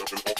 ครั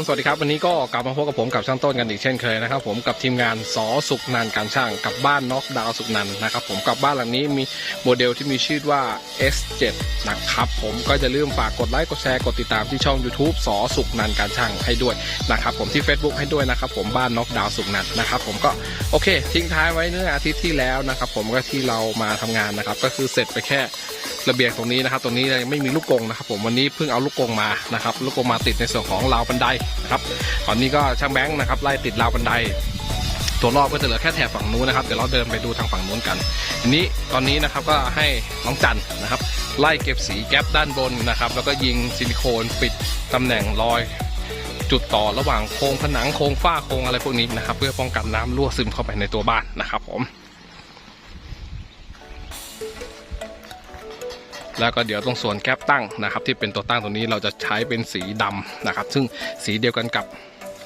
ผมสวัสดีครับวันนี้ก็กลับมาพบกับผมกับช่างต้นกันอีกเช่นเคยนะครับ ผมกับทีมงานสอสุกนันการช่างกับบ้านน็อกดาวสุกนันนะครับผมกับบ้านหลังนี้มีโมเดลที่มีชื่อว่า S7 นะครับผมก็จะลืมฝากกดไลค์กดแชร์กดติดตามที่ช่อง YouTube สอสุกนันการช่างให้ด้วยนะครับผมที่ Facebook ให้ด้วยนะครับผมบ้านน็อกดาวสุกนันนะครับผมก็โอเค ทิ้งท้ายไว้เมื่ออาทิตย์ที่แล้วนะครับผมก็ที่เรามาทำงานนะครับก็คือเสร็จไปแค่ระเบียงตรงนี้นะครับตรงนี้ยังไม่มีลูกกงนะครับผมวันนี้เพิ่งเอาลูกกงมานะครับลูกกงมาติดในส่วนของราวบันไดนะครับตอนนี้ก็ช่างแบงค์นะครับไล่ติดราวบันได ตัวรอบก็จะเหลือแค่แถบฝั่งนู้นนะครับเดี๋ยวเราเดินไปดูทางฝั่งนู้นกันทีนี้ตอนนี้นะครับก็ให้น้องจันนะครับ ไล่เก็บสีแก๊ปด้านบนนะครับ แล้วก็ยิงซิลิโคนปิดตำแหน่งรอยจุดต่อระหว่างโครงผนังโครงฝ้าโครงอะไรพวกนี้นะครับ เพื่อป้องกันน้ำรั่วซึมเข้าไปในตัวบ้านนะครับผม แล้วก็เดี๋ยวตรงส่วนแก๊ปตั้งนะครับ ที่เป็นตัวตั้งตัวนี้เราจะใช้เป็นสีดำนะครับ ซึ่งสีเดียวกันกับ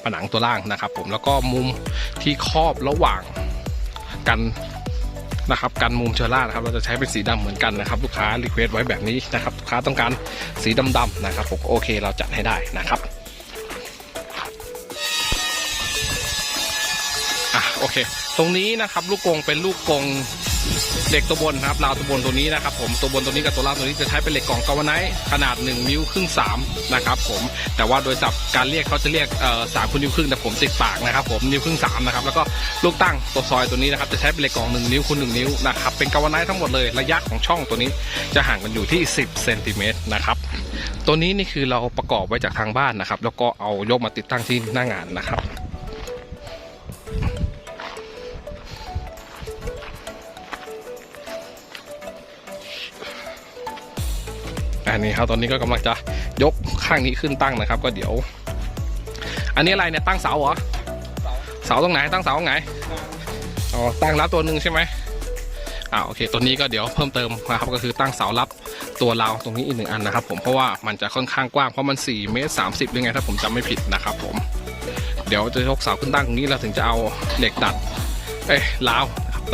ผนังตัวล่างนะครับ ผมแล้วก็มุมที่ครอบระหว่างกันนะครับกันมุมเชอร่านะครับเราจะใช้เป็นสีดำเหมือนกันนะครับ ลูกค้ารีเควสไว้แบบนี้นะครับลูกค้าต้องการสีดำๆนะครับผมโอเคเราจัดให้ได้นะครับอะโอเค ตรงนี้นะครับลูกกงเป็นลูกกง เหล็กตัวบนนะครับราวตัวบนตัวนี้นะครับผมตัวบนตัวนี้กับตัวล่างตัวนี้จะใช้เป็นเหล็กกล่องกาวไนท์ขนาด 1 นิ้วครึ่ง3นะครับผมแต่ว่าโดยศัพท์การเรียกเขาจะเรียกสามคูณนิ้วครึ่งแต่ผมติดปากนะครับผมนิ้วครึ่ง3นะครับแล้วก็ลูกตั้งตัวซอยตัวนี้นะครับจะใช้เป็นเหล็กกล่อง1นิ้วคูณ1นิ้วนะครับเป็นกาวไนท์ทั้งหมดเลยระยะของช่องตัวนี้จะห่างกันอยู่ที่ 10เซนติเมตรนะครับตัวนี้นี่คือเราประกอบไว้จากทางบ้านนะครับแล้วก็เอายกมาติดตั้งที่หน้างานนะครับ นนี้ครับตอนนี้ก็กำลังจะยกข้างนี้ขึ้นตั้งนะครับ ก็เดี๋ยว อันนี้อะไรเนี่ยตั้งเสาเหรอเสาตรงไหนตั้งเสาตรงไหนอ๋อตั้งรับตัวหนึ่งใช่ไหมอ่าโอเคตัวนี้ก็เดี๋ยวเพิ่มเติมนะครับก็คือตั้งเสารับตัวเราตรงนี้อีกหนึ่งอันนะครับ ผมเพราะว่ามันจะค่อนข้างกว้างเพราะมัน4เมตร30หรือไงถ้าผมจำไม่ผิดนะครับผมเดี๋ยวจะยกเสาขึ้นตั้งตรงนี้เราถึงจะเอาเหล็กดัดเอ้ยราว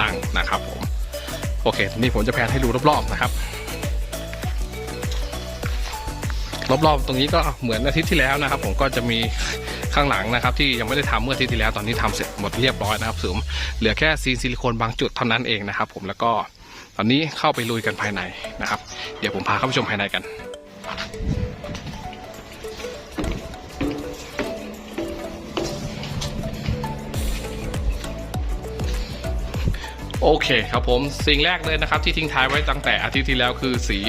ตั้งนะครับผมโอเคนี่ผมจะแพนให้ดูรอบๆนะครับ รอบๆตรงนี้ก็เหมือนอาทิตย์ที่แล้วนะครับ ผมก็จะมีข้างหลังนะครับ ที่ยังไม่ได้ทำเมื่ออาทิตย์ที่แล้วตอนนี้ทำเสร็จหมดเรียบร้อยนะครับผมเหลือแค่ซีนซิลิโคนบางจุดเท่านั้นเองนะครับ ผมแล้วก็ตอนนี้เข้าไปลุยกันภายในนะครับ เดี๋ยวผมพาเข้าไปชมภายในกัน โอเคครับผมสิ่งแรกเลยนะครับที่ทิ้งท้ายไว้ตั้งแต่อาทิตย์ที่แล้วคือสี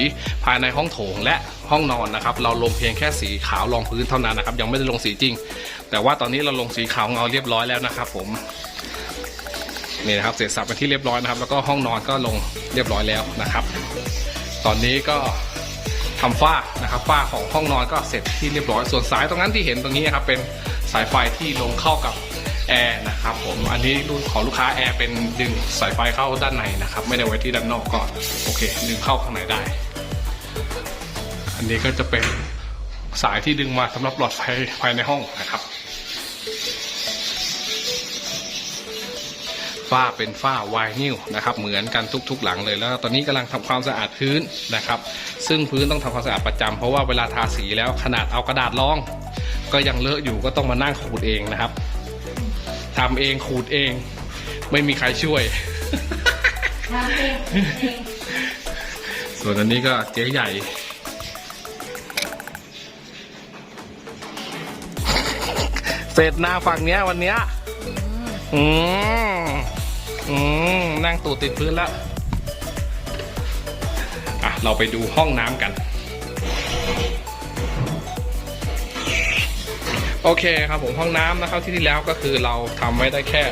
ภายในห้องโถงและห้องนอนนะครับเราลงเพียงแค่สีขาวรองพื้นเท่านั้นนะครับยังไม่ได้ลงสีจริง แต่ว่าตอนนี้เราลงสีขาวเงาเรียบร้อยแล้วนะครับ ผมนี่นะครับเสร็จสับไปนที่เรียบร้อยนะครับ แล้วก็ห้องนอนก็ลงเรียบร้อยแล้วนะครับ ตอนนี้ก็ทำฝ้านะครับฝ้าของห้องนอนก็เสร็จที่เรียบร้อยส่วนสายตรงนั้นที่เห็นตรงนี้นะครับเป็นสายไฟที่ลงเข้ากับ แอร์นะครับผมอันนี้รุ่นของลูกค้าแอร์เป็นดึงสายไฟเข้าด้านในนะครับ ไม่ได้ไว้ที่ด้านนอกก็โอเค ดึงเข้าข้างในได้ อันนี้ก็จะเป็นสายที่ดึงมาสำหรับหลอดไฟภายในห้องนะครับฝ้าเป็นฝ้าไวนิลนะครับเหมือนกันทุกๆหลังเลยแล้ว ตอนนี้กำลังทำความสะอาดพื้นนะครับ ซึ่งพื้นต้องทำความสะอาดประจำเพราะว่าเวลาทาสีแล้วขนาดเอากระดาษรอง ก็ยังเลอะอยู่ก็ต้องมานั่งขูดเองนะครับ ทำเองขูดเอง ไม่มีใครช่วย ทำเองเองส่วนอันนี้ก็เจ๊ใหญ่ เสร็จหน้าฝั่งเนี้ยวันเนี้ย อืม อืม นั่งตูดติดพื้นแล้ว อะ เราไปดูห้องน้ำกัน โอเคครับผมห้องน้ำนะครับที่ที่แล้วก็คือเราทำไว้ได้แค่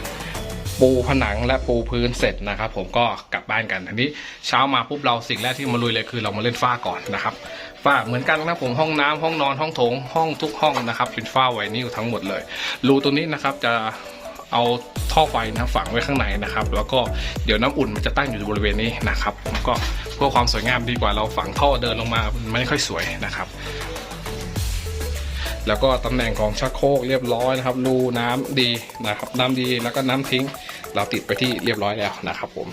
ปูผนังและปูพื้นเสร็จนะครับ ผมก็กลับบ้านกันทีนี้เช้ามาปุ๊บเราสิ่งแรกที่มาลุยเลยคือเรามาเล่นฝ้าก่อนนะครับฝ้าเหมือนกันนะครับผมห้องน้ำห้องนอนห้องโถงห้องทุกห้องนะครับ เป็นฝ้าไวนิลทั้งหมดเลย รูตรงนี้นะครับจะเอาท่อไฟนะฝังไว้ข้างในนะครับ แล้วก็เดี๋ยวน้ำอุ่นมันจะตั้งอยู่บริเวณนี้นะครับก็เพื่อความสวยงามดีกว่าเราฝังท่อเดินลงมามันไม่ค่อยสวยนะครับ แล้วก็ตำแหน่งของชักโครกเรียบร้อยนะครับรูน้ำดีนะครับน้ำดีแล้วก็น้ำทิ้ง เราติดไปที่เรียบร้อยแล้วนะครับผม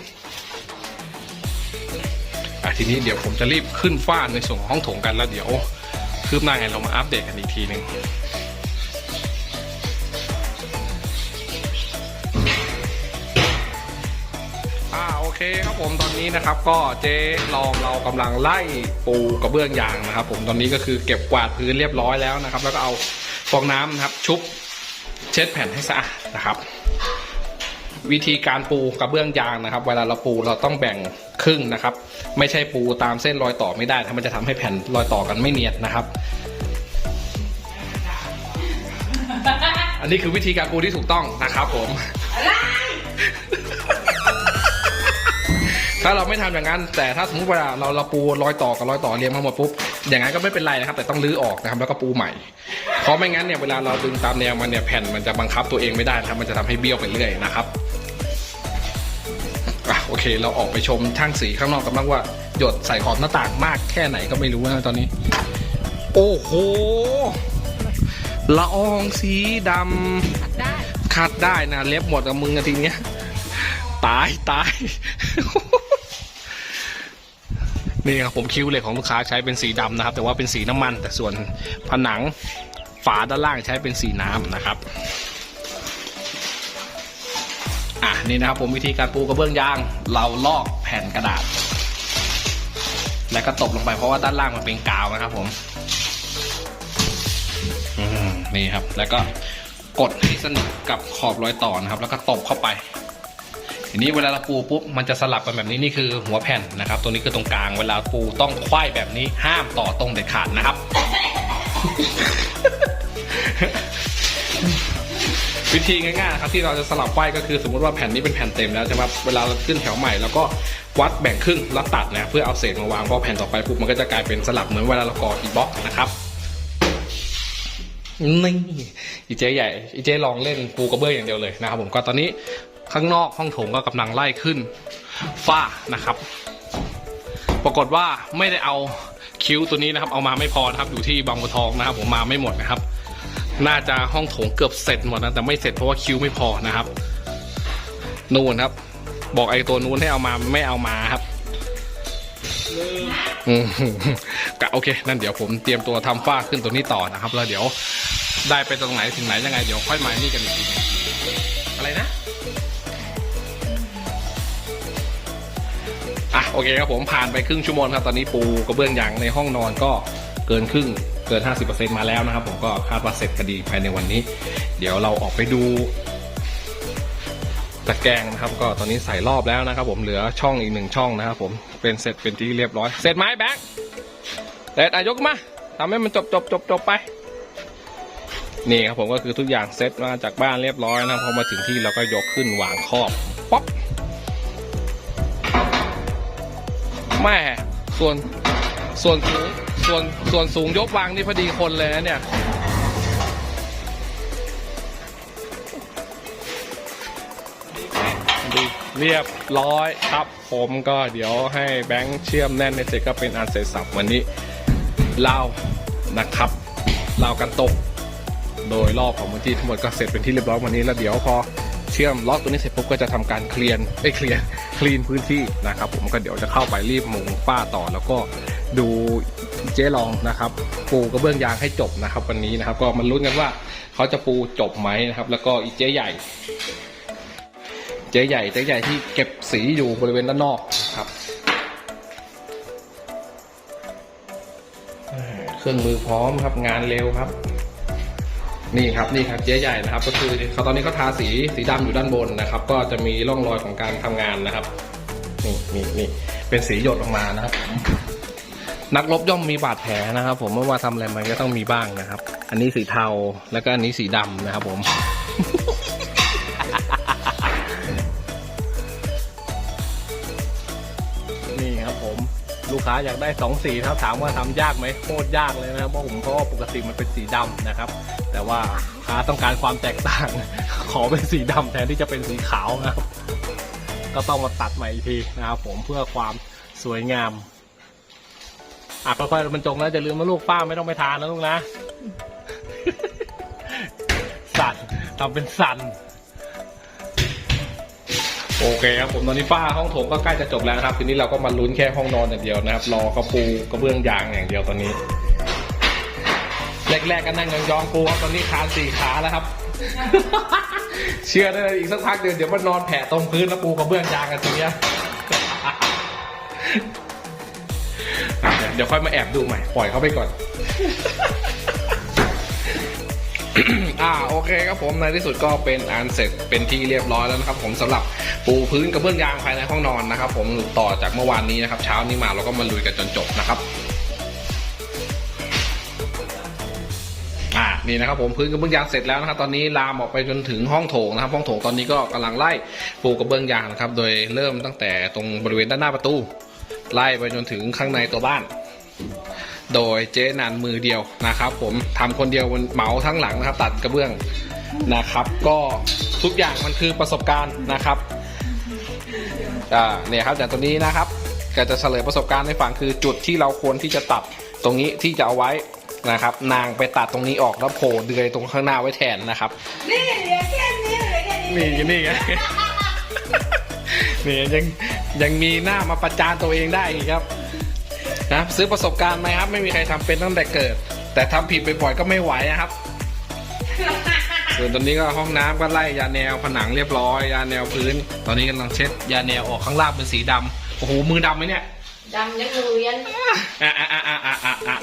ทีนี้เดี๋ยวผมจะรีบขึ้นฟ้านในส่วนของห้องโถงกันแล้วเดี๋ยวคืบหน้าไงเรามาอัปเดตกันอีกทีหนึ่ง เคครับผมตอนนี้นะครับก็เจ๊ลองเรากำลังไล่ปูกระเบื้องยางนะครับ ผมตอนนี้ก็คือเก็บกวาดพื้นเรียบร้อยแล้วนะครับ แล้วก็เอาฟองน้ำนะครับ ชุบเช็ดแผ่นให้สะอาดนะครับ วิธีการปูกระเบื้องยางนะครับ เวลาเราปูเราต้องแบ่งครึ่งนะครับ ไม่ใช่ปูตามเส้นรอยต่อไม่ได้ถ้ามันจะทำให้แผ่นรอยต่อกันไม่เนียนนะครับ อันนี้คือวิธีการปูที่ถูกต้องนะครับผม ถ้าเราไม่ทำอย่างนั้น แต่ถ้าสมมติเวลาเราเราปูรอยต่อกับรอยต่อเรียงมาหมดปุ๊บอย่างนั้นก็ไม่เป็นไรนะครับ แต่ต้องรื้อออกนะครับแล้วก็ปูใหม่ เพราะไม่งั้นเนี่ยเวลาเราดึงตามแนวมันเนี่ยแผ่นมันจะบังคับตัวเองไม่ได้นะครับมันจะทำให้เบี้ยวไปเรื่อยนะครับอะโอเค เราออกไปชมช่างสีข้างนอกกันบ้างว่าหยดใส่ขอบหน้าต่างมากแค่ไหนก็ไม่รู้นะตอนนี้ โอ้โหละอองสีดำได้คัดได้นะเล็บหมดกับมึงอะทีเนี้ย ตายตาย นี่ครับผมคิ้วเหล็กของลูกค้าใช้เป็นสีดำนะครับ แต่ว่าเป็นสีน้ำมัน แต่ส่วนผนังฝาด้านล่างใช้เป็นสีน้ำนะครับอะนี่นะครับผมวิธีการปูกระเบื้องยาง เราลอกแผ่นกระดาษ แล้วก็ตบลงไปเพราะว่าด้านล่างมันเป็นกาวนะครับผมอืมนี่ครับ แล้วก็กดให้สนิทกับขอบรอยต่อนะครับ แล้วก็ตบเข้าไป ทีนี้เวลาเราปูปุ๊บมันจะสลับกันแบบนี้นี่คือหัวแผ่นนะครับ ตัวนี้คือตรงกลางเวลาปูต้องควายแบบนี้ห้ามต่อตรงเด็ดขาดนะครับ วิธีง่ายๆครับที่เราจะสลับไขว้ก็คือสมมติว่าแผ่นนี้เป็นแผ่นเต็มแล้วใช่ไหมเวลาเราขึ้นแถวใหม่แล้วก็วัดแบ่งครึ่งแล้วตัดนะเพื่อเอาเศษมาวางเพราะแผ่นต่อไปปุ๊บมันก็จะกลายเป็นสลับเหมือนเวลาเราก่ออีบล็อกนะครับนี่อีเจ๊ใหญ่อีเจ๊ลองเล่นปูกระเบื้องอย่างเดียวเลยนะครับผมก็ตอนนี้ ข้างนอกห้องโถงก็กำลังไล่ขึ้นฝ้านะครับ ปรากฏว่าไม่ได้เอาคิ้วตัวนี้นะครับ เอามาไม่พอนะครับอยู่ที่บางบัวทองนะครับ ผมมาไม่หมดนะครับ น่าจะห้องโถงเกือบเสร็จหมดนะแต่ไม่เสร็จเพราะว่าคิ้วไม่พอนะครับนู่นครับ บอกไอ้ตัวนู้นให้เอามาไม่เอามาครับอืมกะโอเค นั่นเดี๋ยวผมเตรียมตัวทำฝ้าขึ้นตัวนี้ต่อนะครับ แล้วเดี๋ยวได้ไปตรงไหนถึงไหนยังไง เดี๋ยวค่อยมานี่กันอีกทีอะไรนะ อะโอเคครับผมผ่านไปครึ่งชั่วโมงครับตอนนี้ปูกระเบื้องยางในห้องนอนก็เกินครึ่งเกิน 50%มาแล้วนะครับ ผมก็คาดว่าเสร็จคดีภายในวันนี้ เดี๋ยวเราออกไปดูตะแกรงนะครับ ก็ตอนนี้ใส่รอบแล้วนะครับ ผมเหลือช่องอีกหนึ่งช่องนะครับ ผมเป็นเสร็จเป็นที่เรียบร้อย เสร็จไหมแบงค์เสร็จอะยกมาทำให้มันจบจบจบจบไปนี่ครับผมก็คือทุกอย่างเซ็ตมาจากบ้านเรียบร้อยนะพอมาถึงที่เราก็ยกขึ้นวางครอบป๊อป แม่ส่วนส่วนสูงส่วนส่วนสูงยกวางนี่พอดีคนเลยนะเนี่ยดีเรียบร้อยครับผมก็เดี๋ยวให้แบงค์เชื่อมแน่นในเสร็จก็เป็นอันเสร็จสับวันนี้เล่านะครับเล่ากันตก โดยรอบของพื้นที่ทั้งหมดก็เสร็จเป็นที่เรียบร้อยวันนี้แล้วเดี๋ยวพอ เชื่อมล็อกตัวนี้เสร็จปุ๊บก็จะทำการเคลียร์ไอ้เคลียร์คลีนพื้นที่นะครับ ผมก็เดี๋ยวจะเข้าไปรีบมุงฝ้าต่อแล้วก็ดูเจ๊ลองนะครับปูกระเบื้องยางให้จบนะครับ วันนี้นะครับ ก็มันลุ้นกันว่าเขาจะปูจบไหมนะครับ แล้วก็อีเจ๊ใหญ่ เจ๊ใหญ่เจ๊ใหญ่ที่เก็บสีอยู่บริเวณด้านนอกนะครับเครื่องมือพร้อมครับงานเร็วครับ นี่ครับนี่ครับเจ๊ใหญ่นะครับ ก็คือเขาตอนนี้เขาทาสีสีดำอยู่ด้านบนนะครับ ก็จะมีร่องรอยของการทำงานนะครับ นี่นี่นี่เป็นสีหยดออกมานะครับ นักรบย่อมมีบาดแผลนะครับ ผมไม่ว่าทำอะไรมันก็ต้องมีบ้างนะครับ อันนี้สีเทาแล้วก็อันนี้สีดำนะครับ ผมนี่ครับผมลูกค้าอยากได้สองสีครับถามว่าทำยากไหมโคตรยากเลยนะครับเพราะผมเพราะว่าปกติมันเป็นสีดำนะครับ แต่ว่าลูกค้าต้องการความแตกต่าง ขอเป็นสีดำแทนที่จะเป็นสีขาวนะครับ ก็ต้องมาตัดใหม่อีกทีนะครับผมเพื่อความสวยงามอะค่อยๆบรรจงนะจะลืมว่าลูกป้าไม่ต้องไปทานนะลูกนะ สั่นทำเป็นสั่นโอเคครับผมตอนนี้ฝ้าห้องโถงก็ใกล้จะจบแล้วนะครับ ทีนี้เราก็มาลุ้นแค่ห้องนอนอย่างเดียวนะครับ รอกระปูกระเบื้องยางอย่างเดียวตอนนี้ แรกๆก็นั่งยองๆปูครับตอนนี้คาสี่ขาแล้วครับ เชื่อได้เลยอีกสักพักเดี๋ยวเดี๋ยวมันนอนแผ่ตรงพื้นแล้วปูกระเบื้องยางกันทีเนี้ยเดี๋ยวค่อยมาแอบดูใหม่ปล่อยเขาไปก่อน อ่าโอเคครับผมในที่สุดก็เป็นอันเสร็จเป็นที่เรียบร้อยแล้วนะครับ ผมสำหรับปูพื้นกระเบื้องยางภายในห้องนอนนะครับ ผมต่อจากเมื่อวานนี้นะครับ เช้านี้มาเราก็มาลุยกันจนจบนะครับ นี่นะครับผมพื้นกระเบื้องยางเสร็จแล้วนะครับตอนนี้ลามออกไปจนถึงห้องโถงนะครับ ห้องโถงตอนนี้ก็กำลังไล่ปูกระเบื้องยางนะครับ โดยเริ่มตั้งแต่ตรงบริเวณด้านหน้าประตู ไล่ไปจนถึงข้างในตัวบ้าน โดยเจ๊นันมือเดียวนะครับ ผมทำคนเดียวเหมาทั้งหลังนะครับ ตัดกระเบื้องนะครับ ก็ทุกอย่างมันคือประสบการณ์นะครับอ่าเนี่ยครับแต่ตัวนี้นะครับก็จะเฉลยประสบการณ์ให้ฟังคือจุดที่เราควรที่จะตัดตรงนี้ที่จะเอาไว้ นะครับ นางไปตัดตรงนี้ออกแล้วโผล่เดือยตรงข้างหน้าไว้แทนนะครับ นี่เหลือแค่นี้เหลือแค่นี้นี่นี่ไงนี่ยังยังมีหน้ามาประจานตัวเองได้อีกครับนะซื้อประสบการณ์ไหมครับ ไม่มีใครทำเป็นตั้งแต่เกิด แต่ทำผิดบ่อยๆก็ไม่ไหวนะครับส่วนตอนนี้ก็ห้องน้ำก็ไล่ยาแนวผนังเรียบร้อย ยาแนวพื้น ตอนนี้กำลังเช็ด ยาแนวออกข้างล่างเป็นสีดำโอ้โหมือดำไหมเนี่ยดำยังมือยันอะอะอะอะอะอะอะ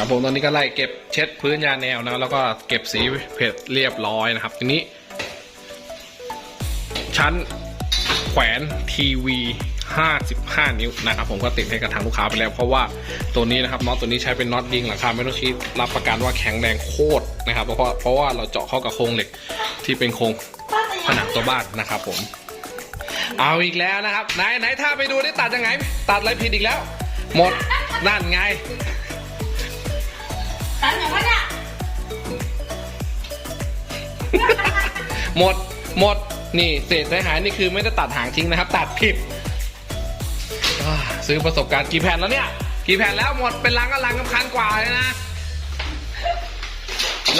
ครับผมตอนนี้ก็ไล่เก็บเช็ดพื้นยาแนวนะแล้วก็เก็บสีเพจเรียบร้อยนะครับ ทีนี้ ชั้นแขวนทีวี55 นิ้วนะครับผมก็ติดให้กับทางลูกค้าไปแล้วเพราะว่าตัวนี้นะครับน็อตตัวนี้ใช้เป็นน็อตยิงหลังคาไม่ต้องชี้รับประกันว่าแข็งแรงโคตรนะครับ เพราะเพราะว่าเราเจาะเข้ากับโครงเหล็กที่เป็นโครงผนังตัวบ้านนะครับผม เอาอีกแล้วนะครับไหนไหนถ้าไปดูได้ตัดยังไง ตัดอะไรผิดอีกแล้ว หมดนั่นไง ตันอย่างว่าเนี่ยหมดหมดนี่เศษหายนี่คือไม่ได้ตัดหางทิ้งนะครับ ตัดผิดอ่าซื้อประสบการณ์กี่แผ่นแล้วเนี่ย กี่แผ่นแล้วหมดเป็นลังก็ลังกับพันกว่าเลยนะ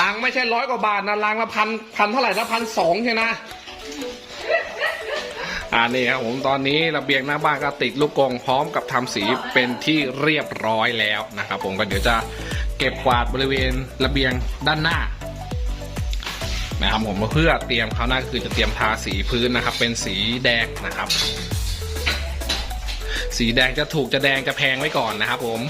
ลังไม่ใช่ร้อยกว่าบาทนะลังละพันพันเท่าไหร่นะพันสองใช่นะอ่านี่ครับผมตอนนี้ระเบียงหน้าบ้านก็ติดลูกกงพร้อมกับทำสีเป็นที่เรียบร้อยแล้วนะครับผมก็เดี๋ยวจะ เก็บกวาดบริเวณระเบียงด้านหน้านะครับผมเพื่อเตรียมคราวหน้าคือจะเตรียมทาสีพื้นนะครับ เป็นสีแดงนะครับ สีแดงจะถูกจะแดงจะแพงไว้ก่อนนะครับผม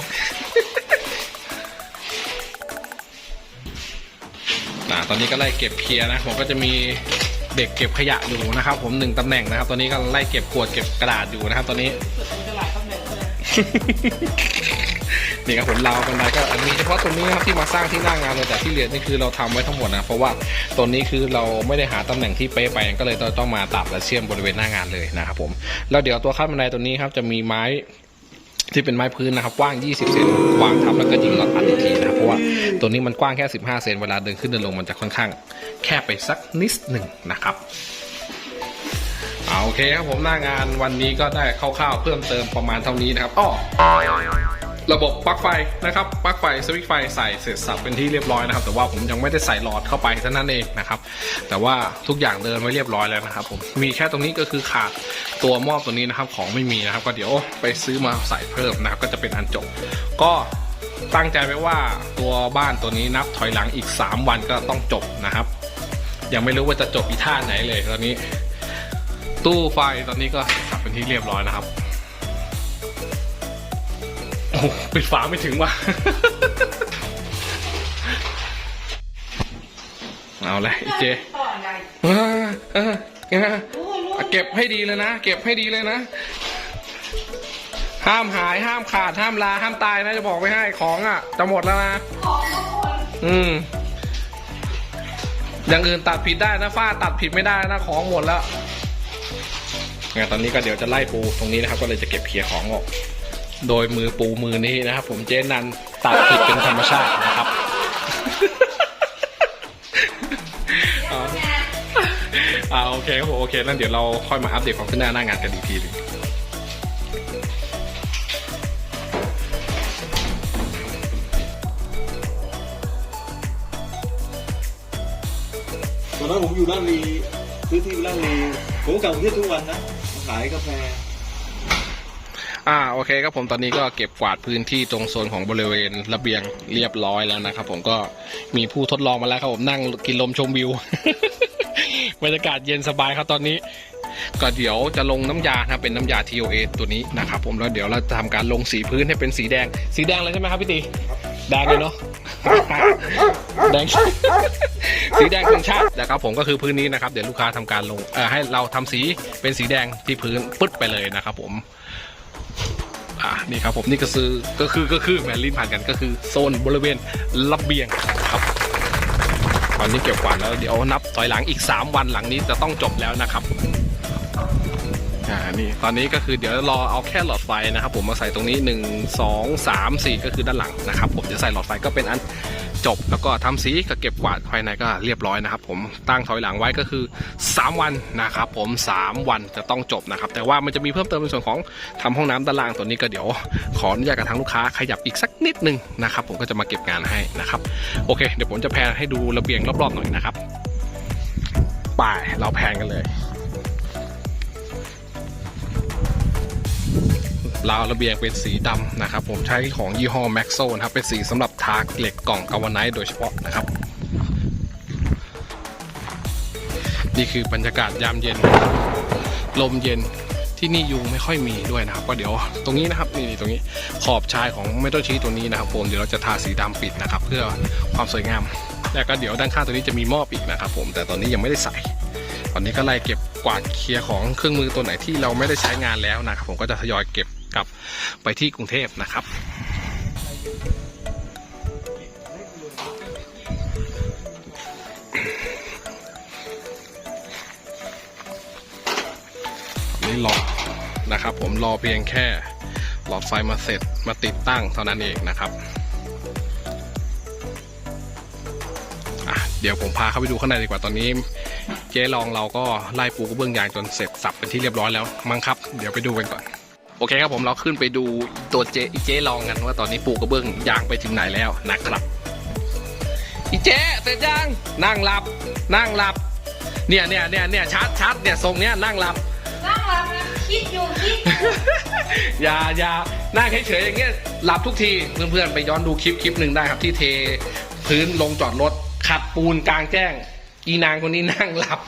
อ่าตอนนี้ก็ไล่เก็บเคลียร์นะผมก็จะมีเด็กเก็บขยะอยู่นะครับ ผมหนึ่งตำแหน่งนะครับ ตอนนี้ก็ไล่เก็บขวดเก็บกระดาษอยู่นะครับ ตอนนี้ นี่ครับผมเราวบันไดก็มีเฉพาะตรงนี้นะครับที่มาสร้างที่หน้างานเลยแต่ที่เหลือนี่คือเราทำไว้ทั้งหมดนะเพราะว่าตรงนี้คือเราไม่ได้หาตำแหน่งที่เป๊ะไปก็เลยต้องมาตัดและเชื่อมบริเวณหน้างานเลยนะครับผมแล้วเดี๋ยวตัวขั้นบันไดตัวนี้ครับจะมีไม้ที่เป็นไม้พื้นนะครับกว้าง 20 เซนวางทับแล้วก็ยิงน็อตอัดอีกทีนะครับเพราะว่าตัวนี้มันกว้างแค่ 15 เซนเวลาเดินขึ้นเดินลงมันจะค่อนข้าง แคบไปสักนิดหนึ่งนะครับเอาโอเคครับผมหน้างานวันนี้ก็ได้คร่าวๆเพิ่มเติมประมาณเท่านี้นะครับอ้อ ระบบปลั๊กไฟนะครับปลั๊กไฟสวิตช์ไฟใส่เสร็จสับเป็นที่เรียบร้อยนะครับ แต่ว่าผมยังไม่ได้ใส่หลอดเข้าไปเท่านั้นเองนะครับแต่ว่าทุกอย่างเดินไว้เรียบร้อยแล้วนะครับผมมีแค่ตรงนี้ก็คือขาดตัวมอบตัวนี้นะครับของไม่มีนะครับ ก็เดี๋ยวไปซื้อมาใส่เพิ่มนะครับก็จะเป็นอันจบ ก็ตั้งใจไว้ว่าตัวบ้านตัวนี้นับถอยหลังอีก 3 วันก็ต้องจบนะครับ ยังไม่รู้ว่าจะจบอีท่าไหนเลยตอนนี้ ตู้ไฟตอนนี้ก็สับเป็นที่เรียบร้อยนะครับ อ้ปิดฝาไม่ถึงว่ะ เอาเลยไอ้เจเก็บให้ดีเลยนะ เก็บให้ดีเลยนะ ห้ามหายห้ามขาดห้ามลาห้ามตายนะจะบอกไว้ให้ของอะ จะหมดแล้วนะของทุกคนอืมอย่างอื่นตัดผิดได้นะฝ้าตัดผิดไม่ได้นะของหมดแล้วงั้นตอนนี้ก็เดี๋ยวจะไล่ปูตรงนี้นะครับ ก็เลยจะเก็บเคลียร์ของออก โดยมือปูมือนี้นะครับ ผมเจนันตัดผิดเป็นธรรมชาตินะครับเอาเนี่ยอ่าโอเคครับผมโอเคนั่นเดี๋ยวเราค่อยมาอัปเดตความขึ้นหน้าหน้างานกันอีกทีหนึงตอนนั้นผมอยู่ร้านลีซื้อที่ร้านลีผมก็กลับกรุงเทพทุกวันนะมาขายกาแฟ อ่าโอเคครับผมตอนนี้ก็เก็บกวาดพื้นที่ตรงโซนของบริเวณระเบียงเรียบร้อยแล้วนะครับผมก็มีผู้ทดลองมาแล้วครับผมนั่งกินลมชมวิว บรรยากาศเย็นสบายครับตอนนี้ ก็เดี๋ยวจะลงน้ำยานะครับเป็นน้ำยา TOA ตัวนี้นะครับผมแล้วเดี๋ยวเราจะทำการลงสีพื้นให้เป็นสีแดง สีแดงเลยใช่ไหมครับพี่ตีแดงเลยเนาะแดงสีแดงของชาตินะครับผมก็คือพื้นนี้นะครับเดี๋ยวลูกค้าทำการลงให้เราทำสีเป็นสีแดงที่พื้นปึ๊ดไปเลยนะครับผม อะนี่ครับผมนี่ก็คือก็คือก็คือแหมลินผ่านกันก็คือโซนบริเวณระเบียงครับตอนนี้เก็บกวาดแล้วเดี๋ยวนับถอยหลังอีก 3 วันหลังนี้จะต้องจบแล้วนะครับอ่านี่ตอนนี้ก็คือเดี๋ยวรอเอาแค่หลอดไฟนะครับ ผมมาใส่ตรงนี้ 1 2 3 4 ก็คือด้านหลังนะครับ ผมจะใส่หลอดไฟก็เป็นอัน จบแล้วก็ทำสีก็เก็บกวาดภายในก็เรียบร้อยนะครับ ผมตั้งถอยหลังไว้ก็คือ 3 วันนะครับผม 3 วันจะต้องจบนะครับ แต่ว่ามันจะมีเพิ่มเติมในส่วนของทำห้องน้ำด้านล่างตัวนี้ก็เดี๋ยว ขออนุญาตกับทางลูกค้าขยับอีกสักนิดนึงนะครับ ผมก็จะมาเก็บงานให้นะครับโอเค เดี๋ยวผมจะแพนให้ดูระเบียงรอบๆหน่อยนะครับไป่ายเราแพนกันเลย ราวระเบียงเป็นสีดำนะครับ ผมใช้ของยี่ห้อ Maxo นะครับ เป็นสีสำหรับทาเหล็กกล่องกาวไนท์โดยเฉพาะนะครับ นี่คือบรรยากาศยามเย็น ลมเย็นที่นี่ยุงไม่ค่อยมีด้วยนะครับ ก็เดี๋ยวตรงนี้นะครับนี่ตรงนี้ขอบชายของเมทัลชีตัวนี้นะครับผมเดี๋ยวเราจะทาสีดำปิดนะครับ เพื่อความสวยงาม แล้วก็เดี๋ยวด้านข้างตัวนี้จะมีมอบอีกนะครับ ผมแต่ตอนนี้ยังไม่ได้ใส่ ตอนนี้ก็ไล่เก็บกวาดเคลียร์ของเครื่องมือตัวไหนที่เราไม่ได้ใช้งานแล้วนะครับผมก็จะทยอยเก็บ กลับไปที่กรุงเทพนะครับนี่รอนะครับ ผมรอเพียงแค่หลอดไฟมาเสร็จมาติดตั้งเท่านั้นเองนะครับเดี๋ยวผมพาเข้าไปดูข้างในดีกว่าตอนนี้ เจ๊ลองเราก็ไล่ปูกระเบื้องยางจนเสร็จสับเป็นที่เรียบร้อยแล้วมั้งครับ เดี๋ยวไปดูกันก่อน โอเคครับผมเราขึ้นไปดูตัวเจอีเจ๊ลองกันว่าตอนนี้ปูกระเบื้องยางไปถึงไหนแล้วนะครับอีเจ๊เสร็จยังนั่งหลับ นั่งหลับ เนี่ยเนี่ยเนี่ยเนี่ยชัดชัดเนี่ยทรงเนี้ยนั่งหลับนั่งหลับนะคิดอยู่คิดอยู่อย่าอย่านั่งเฉยๆอย่างเงี้ยหลับทุกทีเพื่อนๆไปย้อนดูคลิปคลิปหนึ่งได้ครับที่เทพื้นลงจอดรถขัดปูนกลางแจ้งอีนางคนนี้นั่งหลับ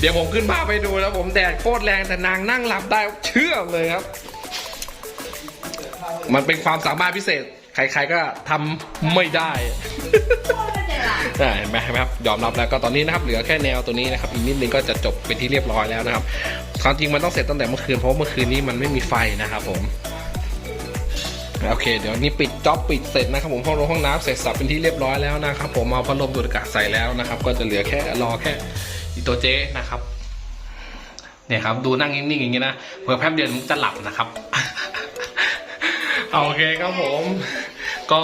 เดี๋ยวผมขึ้นภาพไปดูแล้วผมแดดโคตรแรงแต่นางนั่งหลับได้เชื่อเลยครับ มันเป็นความสามารถพิเศษ ใครๆก็ทำไม่ได้อ่าเห็นไหมเห็นไหมครับยอมรับแล้วก็ตอนนี้นะครับเหลือแค่แนวตัวนี้นะครับอีกนิดนึงก็จะจบเป็นที่เรียบร้อยแล้วนะครับความจริงมันต้องเสร็จตั้งแต่เมื่อคืนเพราะว่าเมื่อคืนนี้มันไม่มีไฟนะครับผม โอเค เดี๋ยวนี้ปิดจ็อบปิดเสร็จนะครับผมห้องโรงห้องน้ำเสร็จสับเป็นที่เรียบร้อยแล้วนะครับผมเอาพัดลมดูดอากาศใส่แล้วนะครับ ก็จะเหลือแค่รอแค่อีตัวเจ๊นะครับเนี่ยครับดูนั่งนิ่งๆอย่างนี้นะเผื่อแป๊บเดียวมันจะหลับนะครับโอเคครับผม ก็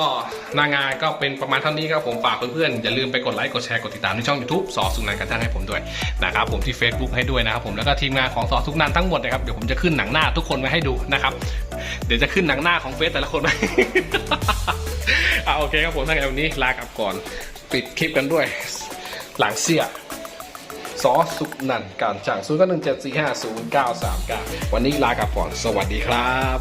หนางานก็เป็นประมาณเท่านี้ครับผมฝากเพื่อนๆอย่าลืมไปกดไลค์กดแชร์กดติดตามที่ช่อง YouTube สอสุนันกันจ้างให้ผมด้วยนะครับผมที่ Facebook ให้ด้วยนะครับผมแล้วก็ทีมงานของสอสุนันทั้งหมดนะครับเดี๋ยวผมจะขึ้นหนังหน้าทุกคนไว้ให้ดูนะครับเดี๋ยวจะขึ้นหนังหน้าของเฟซแต่ละคนไว้อะโอเคครับผมถ้าไงวันนี้ลากลับก่อนปิดคลิปกันด้วย หลังเสียสอสุนันท์การช่างศูนย์ก็หนึ่งเจ็ดสี่ห้าศูนย์เก้าสามเก้าวันนี้ลากลับก่อนสวัสดีครับ